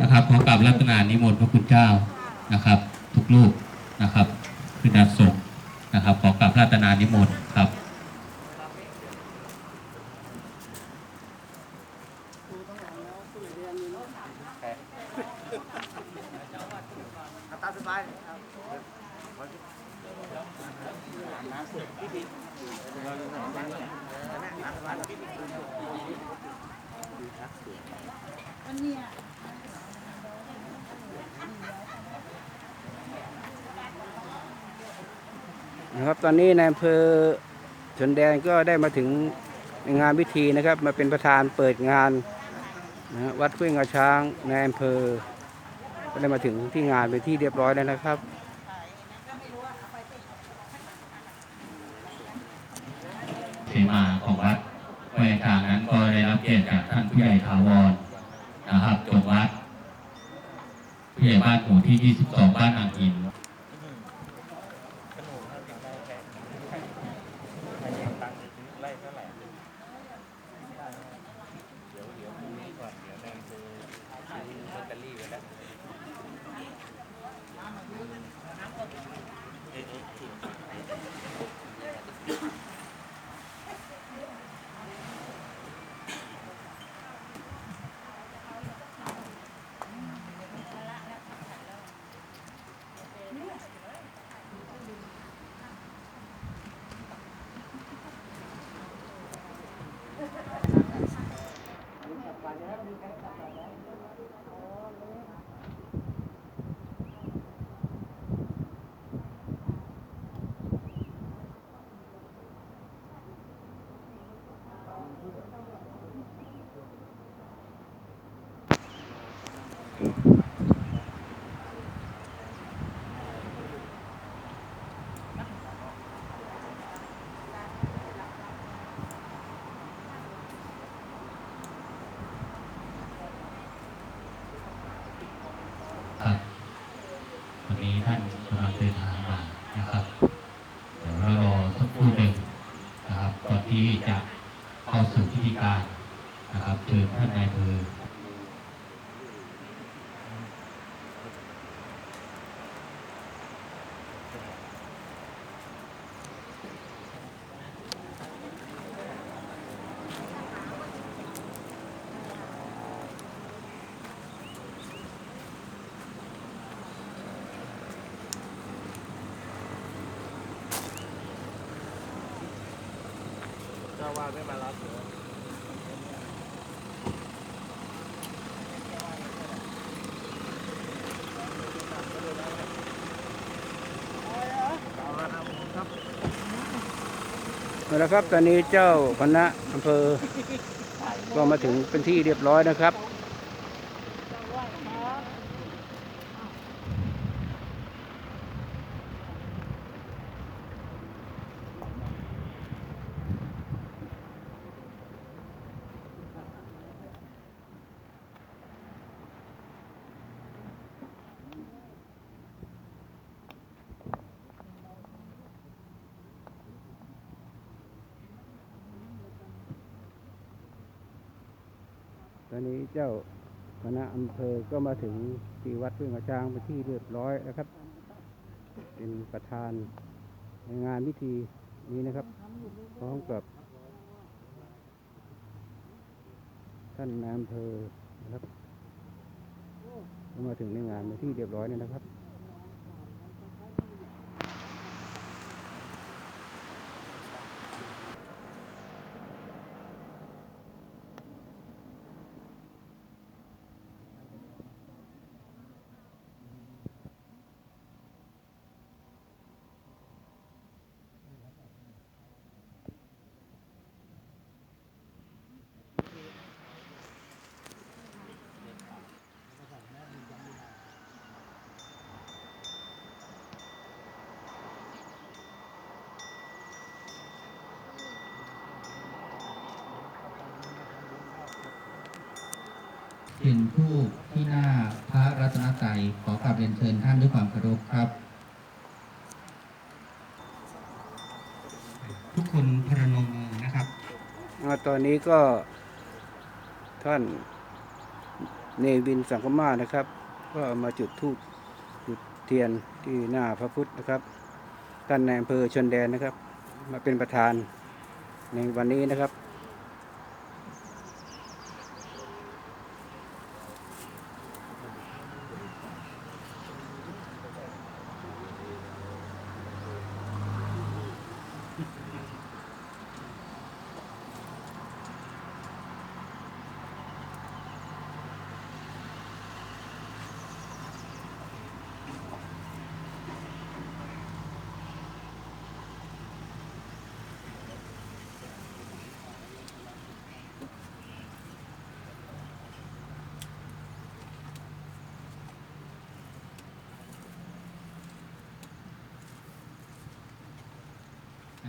นะครับขอกราบรัตนานิมนต์พระคุณเจ้านะครับ ทุกลูกนะครับคือนัดส่งนะครับขอกราบรัตนานิมนต์ครับ ตามสบายครับ นะครับตอนนี้ในอำเภอชนแดนก็ได้มาถึงงานพิธีนะครับ มาเป็นประธานเปิดงานนะวัดห้วยงาช้างในอำเภอ ก็ได้มาถึงที่งานเป็นที่เรียบร้อยแล้วนะครับเสมาของวัดแวกลางนั้นก็ได้รับเกียรติจากท่านผู้ใหญ่ถาวรนะครับจงวัดผู้ใหญ่บ้านหมู่ที่ 22 บ้านอ่างอินาวาไม่มารับเหรอเอาละครับ ตอนนี้เจ้าคณะอำเภอก็มาถึงเป็นที่เรียบร้อยนะครับ เจ้าคณะอำเภอก็มาถึงที่วัดพึ่งกระจางเป็นที่เรียบร้อยนะครับ เป็นประธานในงานพิธีนี้นะครับ พร้อมกับ ท่านนายอำเภอนะครับก็มาถึงในงานเป็นที่เรียบร้อยแล้วนะครับ กลิ่นผู้ที่หน้าพระรัตนตรัยขอกราบเรียนเชิญท่านด้วยความเคารพครับ ทุกคนพรนมมือนะครับตอนนี้ก็ท่านเนวินสังคมานะครับ ก็มาจุดธูปจุดเทียนที่หน้าพระพุทธนะครับท่านในอำเภอชนแดนนะครับ มาเป็นประธานในวันนี้นะครับ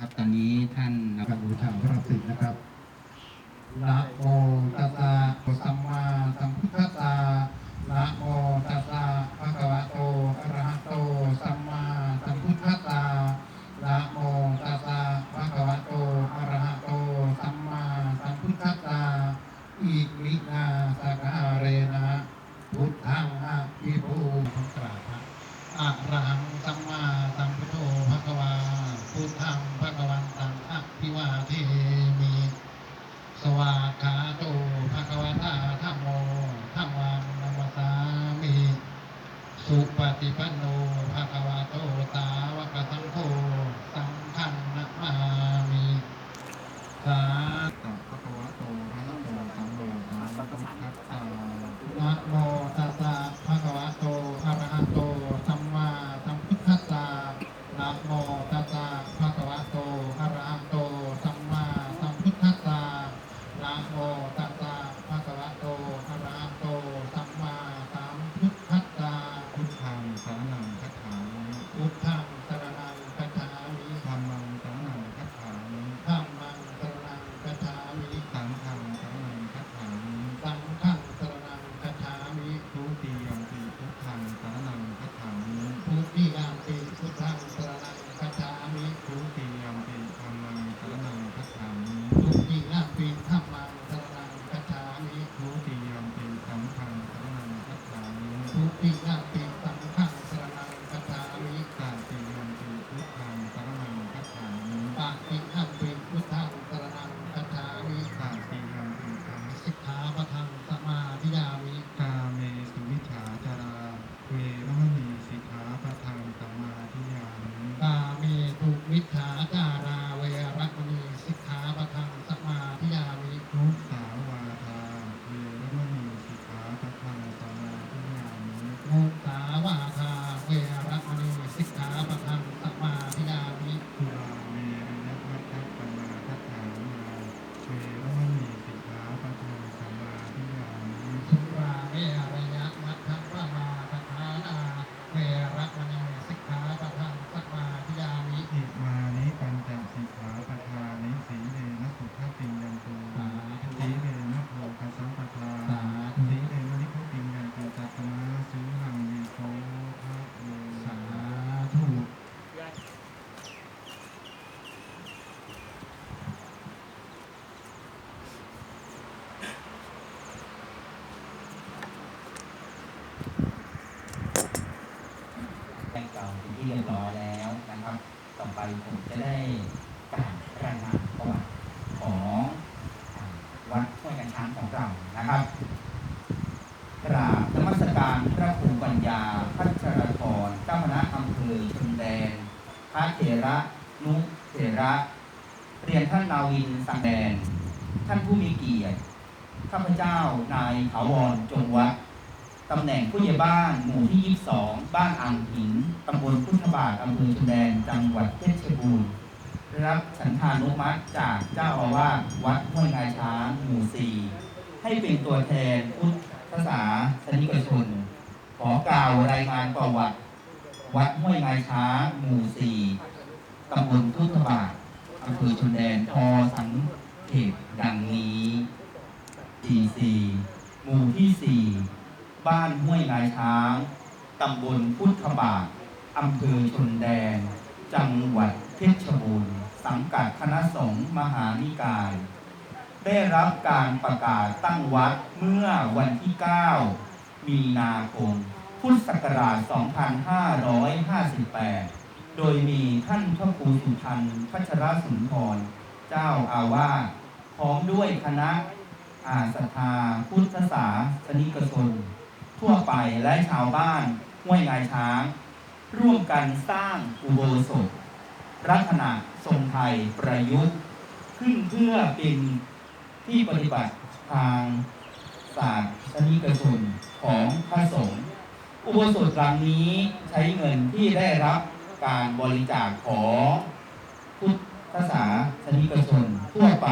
ครับ ตอนนี้ท่านนะครับอุทาวพระศิษย์นะครับนะโม เราเป็นที่เรียบร้อยแล้วนะครับ ต่อไปผมจะได้การรายงานประวัติของวัดห้วยกันช้างของเรานะครับกราบนมัสการพระครูปัญญาพัชรธรเจ้าคณะอำเภอชนแดนพระเถระนุเถระ เรียนท่านนาวินสังแดน ท่านผู้มีเกียรติข้าพเจ้านายขาวรจงวัดตำแหน่งผู้ใหญ่บ้านหมู่ที่ 22 บ้านอ่างหิน ตำบลพุทธบาทอำเภอชุมแดนจังหวัดเพชรบูรณ์ได้รับฉันทานุมัติจากเจ้าอาวาสวัดห้วยงาช้างหมู่สี่ให้เป็นตัวแทนพุทธศาสนิกชน ขอกล่าวรายงานประวัติ วัดห้วยงาช้างหมู่สี่ตำบลพุทธบาทอำเภอชุมแดนพอสังเขตดังนี้ทีสี่หมู่ที่สี่บ้านห้วยงาช้างตำบลพุทธบาท อำเภอชนแดน จังหวัดเพชรบูรณ์ สังกัดคณะสงฆ์มหานิกาย ได้รับการประกาศตั้งวัดเมื่อวันที่ 9 มีนาคม พุทธศักราช 2558 โดยมีท่านพระครูสุพันธ์พัชรสุนทร เจ้าอาวาสพร้อมด้วยคณะอาสทาพุทธศาสนิกชน ทั่วไปและชาวบ้านห้วยงายช้าง ร่วมกันสร้างอุโบสถรัตนะทรงไทยประยุกต์ ขึ้นเพื่อเป็นที่ปฏิบัติทางศาสนิกชนของพระสงฆ์อุโบสถหลังนี้ใช้เงินที่ได้รับการบริจาคของพุทธศาสนิกชนทั่วไป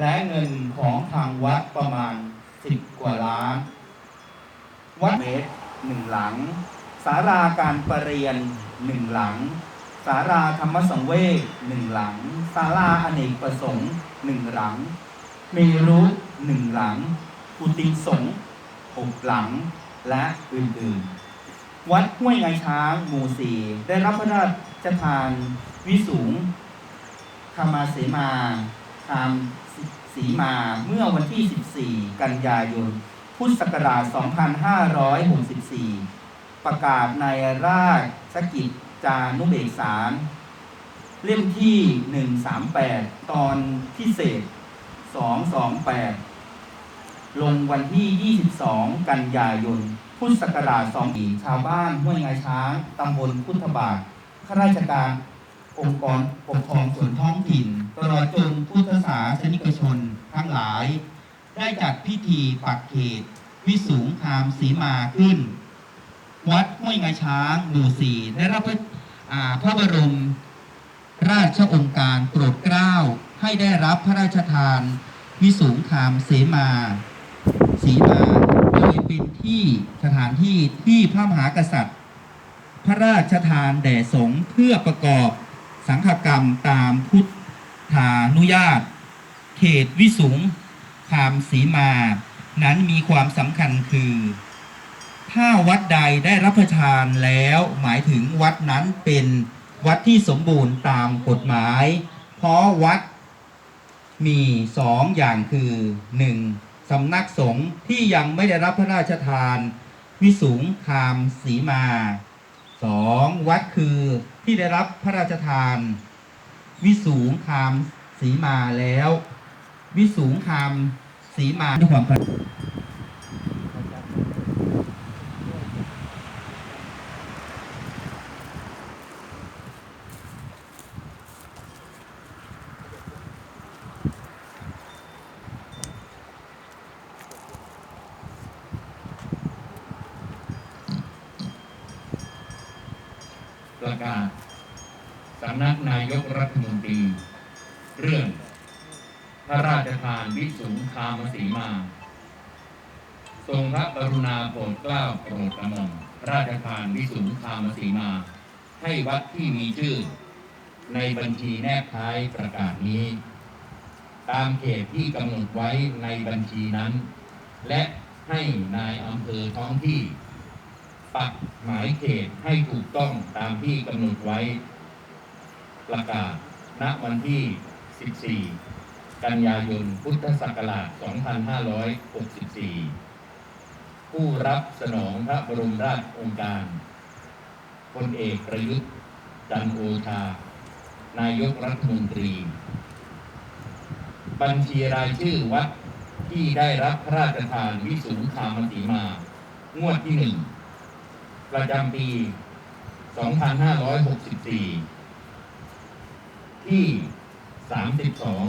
และเงินของทางวัดประมาณ10กว่าล้าน วัดเมตรหนึ่งหลัง สาราการประเรียนหนึ่งหลังสาราธรรมสังเวชหนึ่งหลังศาลาอเนกประสงค์หนึ่งหลัง เมรุหนึ่งหลังกุฏิสงฆ์หกหลังและอื่นๆ วัดห้วยไงช้างหมู่สี่ได้รับพระราชทานวิสูงธรรมาเสมาธรรมสีมาเมื่อวันที่ 14 กันยายน พุทธศักราช 2564 ประกาศในราชกิจจานุเบกษา เล่มที่ 138 ตอนพิเศษ 228 ลงวันที่ 22 กันยายน พุทธศักราช2ปีชาวบ้านห้วยงาช้าง ตำบลพุทธบาทข้าราชการองค์กรปกครองส่วนท้องถิ่น ตลอดจนพุทธศาสนิกชนทั้งหลาย ได้จัดพิธีปักเขต วิสูงคามสีมาขึ้น วัดห้วยงาช้างหมู่สี่ได้รับพระพระบรมราชองค์การโปรดเกล้าให้ได้รับพระราชทานวิสูงคามเสมาสีมาโดยเป็นที่สถานที่ที่พระมหากษัตริย์ พระราชทานแด่สงฆ์เพื่อประกอบสังฆกรรมตามพุทธานุญาต เขตวิสุงคามสีมา นั้นมีความสำคัญคือ ถ้าวัดใดได้รับประทานแล้วหมายถึงวัดนั้นเป็นวัดที่สมบูรณ์ตามกฎหมาย เพราะวัดมีสองอย่างคือหนึ่งสำนักสงฆ์ที่ยังไม่ได้รับพระราชทาน วิสุงคามสีมาสองวัดคือที่ได้รับพระราชทาน วิสูงคามสีมาแล้ว วิสูงคามสีมาด้วยความเคารพ ประกาศสำนักนายกรัฐมนตรี เรื่อง พระราชทานวิสุงคามสีมา ทรงพระก รุณาโปรดเกล้าโปรดกระหม่อมราชทานวิสุงคามสีมา ให้วัดที่มีชื่อ ในบัญชีแนบท้ายประกาศนี้ ตามเขตที่กำหนดไว้ในบัญชีนั้น และให้นายอำเภอท้องที่ ปักหมายเขตให้ถูกต้องตามที่กำหนดไว้ ประกาศณวันที่ 14 กันยายน พุทธศักราช 2564 ผู้รับสนองพระบรมราชองค์การพลเอกประยุทธ์จันโอชา นายกรัฐมนตรี บัญชีรายชื่อวัดที่ได้รับพระราชทานวิสุงคามสีมา งวดที่หนึ่ง ประจำปี 2564 ที่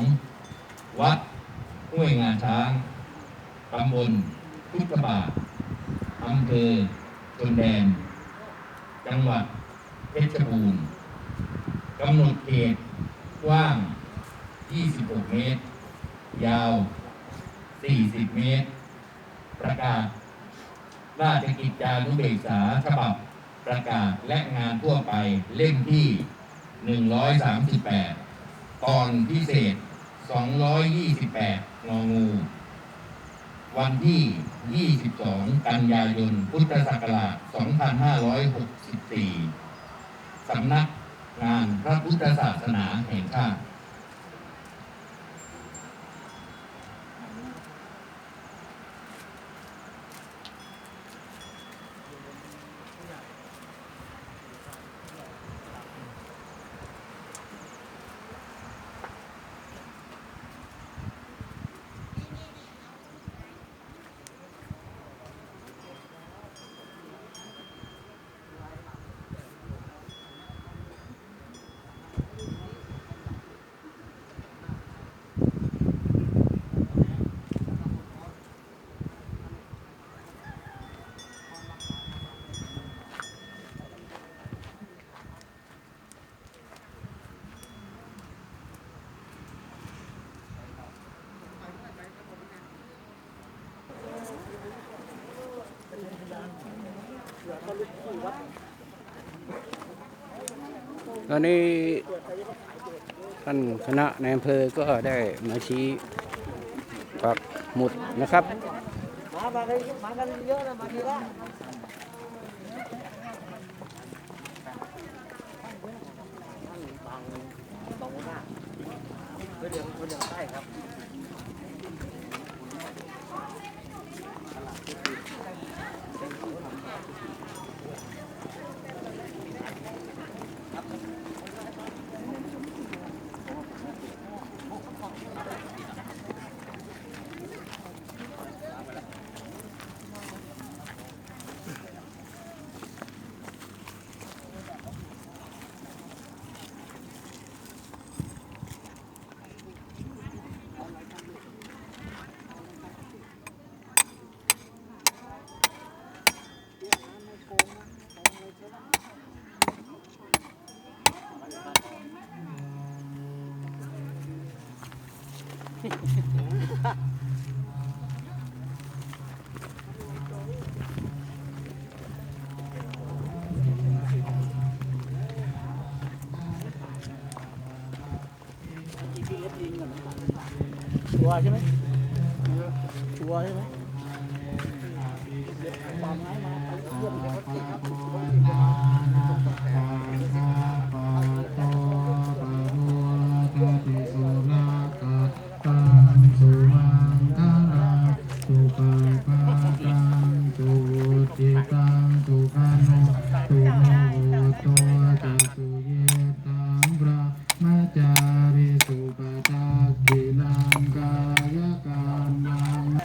32 วัดห้วยงาช้าง ตำบลพุทธบาท อำเภอชนแดน จังหวัดเพชรบูรณ์กำหนดเขตกว้าง 26 เมตร ยาว 40 เมตร ประกาศ ราชกิจจานุเบกษาฉบับประกาศและงานทั่วไปเล่มที่ 138 ตอนพิเศษ 228งองู วันที่ 22 กันยายน พุทธศักราช 2564 สำนักงานพระพุทธศาสนาแห่งชาติ ตอนนี้ท่านคณะในอำเภอก็ได้มาชี้ปักหมุดนะครับมามากันเยอะนะมาทีละตรงหน้าเพื่อเดี๋ยวเพื่อเดี๋ยวใช่ครับ ชัวร์ใช่ไหมชัวร์ใช่ไหมวางไม้มาเยี่ยมเลยครับ